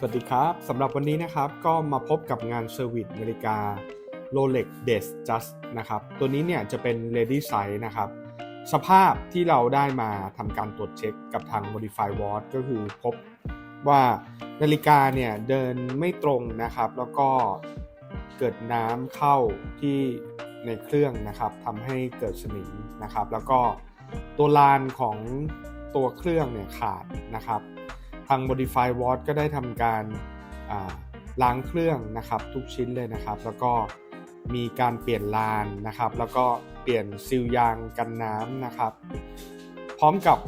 สวัสดีครับสำหรับวันนี้นะครับก็มาพบกับงานเซอร์วิสนาฬิกา Rolex d a y Just นะครับ ตัวนี้เนี่ยจะเป็น Lady Size นะครับ สภาพที่เราได้มาทำการตรวจเช็คกับทาง Modify Watch ก็คือพบว่านาฬิกาเนี่ยเดินไม่ตรงนะครับ แล้วก็เกิดน้ำเข้าที่ในเครื่องนะครับทำให้เกิดสนิมนะครับ แล้วก็ตัวลานของตัวเครื่องเนี่ยขาดนะครับ ทาง Modify Watch ก็ได้ทำการาล้างเครื่องนะครับทุกชิ้นเลยนะครับ แล้วก็มีการเปลี่ยนลานนะครับ แล้วก็เปลี่ยนซีลยางกันน้ำนะครับ พร้อมกับ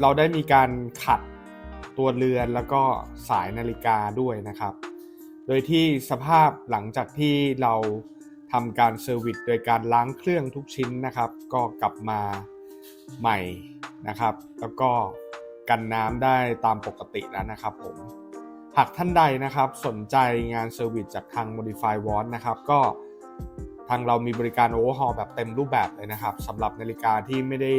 เราได้มีการขัดตัวเรือนแล้วก็สายนาฬิกาด้วยนะครับ โดยที่สภาพหลังจากที่เราทำการเซอร์วิสโดยการล้างเครื่องทุกชิ้นนะครับ ก็กลับมาใหม่นะครับ แล้วก็ กันน้ำได้ตามปกติแล้วนะครับผม หากท่านใดนะครับสนใจงานเซอร์วิสจากทาง Modify Watch นะครับก็ทางเรามีบริการโอเวอร์ฮอลแบบเต็มรูปแบบเลยนะครับสำหรับนาฬิกาที่ไม่ได้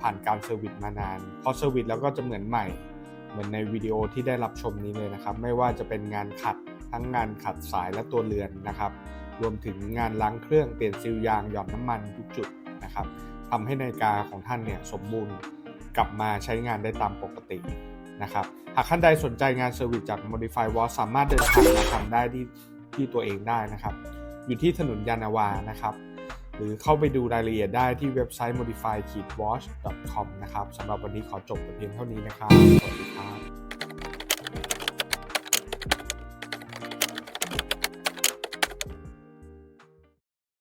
ผ่านการเซอร์วิสมานานพอเซอร์วิสแล้วก็จะเหมือนใหม่ เหมือนในวิดีโอที่ได้รับชมนี้เลยนะครับ ไม่ว่าจะเป็นงานขัดทั้งงานขัดสายและตัวเรือนนะครับ รวมถึงงานล้างเครื่องเปลี่ยนซีลยางหย่อนน้ำมันทุกจุดนะครับทำให้นาฬิกาของท่านเนี่ยสมบูรณ์ กลับมาใช้งานได้ตามปกตินะครับ หากท่านใดสนใจงานเซอร์วิสจาก Modify Watch สามารถเดินทางมาทำได้ที่ที่ตัวเองได้นะครับ อยู่ที่ถนนยานนาวานะครับหรือเข้าไปดูรายละเอียดได้ที่เว็บไซต์ modify-watch.com นะครับสำหรับวันนี้ขอจบแต่เพียงเท่านี้นะครับ สวัสดีครับ